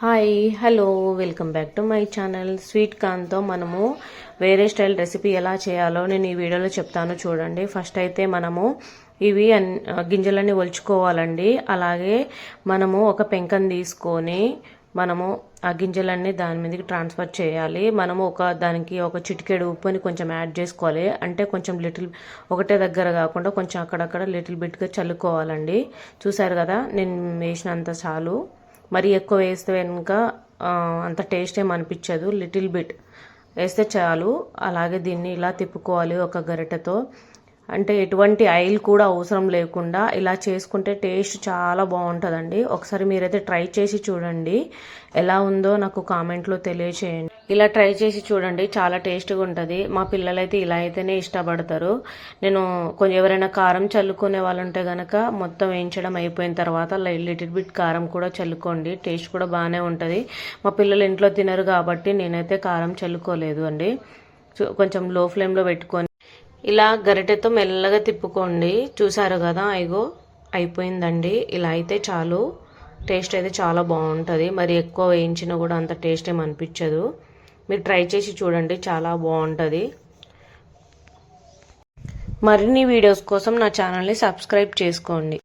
Hi hello welcome back to my channel. Sweet కార్న్తో మనము వేరే style recipe ఎలా చేయాలో నేను ఈ వీడియోలో చెప్తాను చూడండి. ఫస్ట్ అయితే మనము ఇవి అన్ గింజలన్నీ ఒలుచుకోవాలండి. అలాగే మనము ఒక పెంకని తీసుకొని మనము ఆ గింజలన్నీ దాని మీదకి ట్రాన్స్ఫర్ చేయాలి. మనము ఒక దానికి ఒక చిటికెడు ఉప్పుని కొంచెం యాడ్ చేసుకోవాలి. అంటే కొంచెం లిటిల్ ఒకటే దగ్గర కాకుండా కొంచెం అక్కడక్కడ లిటిల్ బిట్గా చల్లుకోవాలండి. చూసారు కదా నేను వేసినంత చాలు. మరి ఎక్కువ వేస్తే కనుక అంత టేస్ట్ ఏం అనిపించదు. లిటిల్ బిట్ వేస్తే చాలు. అలాగే దీన్ని ఇలా తిప్పుకోవాలి ఒక గరిటెతో. అంటే ఎటువంటి ఆయిల్ కూడా అవసరం లేకుండా ఇలా చేసుకుంటే టేస్ట్ చాలా బాగుంటుందండి. ఒకసారి మీరైతే ట్రై చేసి చూడండి. ఎలా ఉందో నాకు కామెంట్లో తెలియచేయండి. ఇలా ట్రై చేసి చూడండి. చాలా టేస్ట్గా ఉంటుంది. మా పిల్లలైతే ఇలా అయితేనే ఇష్టపడతారు. నేను కొంచెం ఎవరైనా కారం చల్లుకునే వాళ్ళు ఉంటే కనుక మొత్తం వేయించడం అయిపోయిన తర్వాత లిటిల్ బిట్ కారం కూడా చల్లుకోండి. టేస్ట్ కూడా బాగానే ఉంటుంది. మా పిల్లలు ఇంట్లో తినరు కాబట్టి నేనైతే కారం చల్లుకోలేదు అండి. కొంచెం లో ఫ్లేమ్లో పెట్టుకొని. ఇలా గరిటెతో మెల్లగా తిప్పుకోండి. చూసారు కదా అయిగో అయిపోయిందండి. ఇలా అయితే చాలు. టేస్ట్ అయితే చాలా బాగుంటుంది. మరి ఎక్కువ వేయించినా కూడా అంత టేస్ట్ ఏమి అనిపించదు. మీరు ట్రై చేసి చూడండి చాలా బాగుంటుంది. మరిన్ని వీడియోస్ కోసం నా ఛానల్ని సబ్స్క్రైబ్ చేసుకోండి.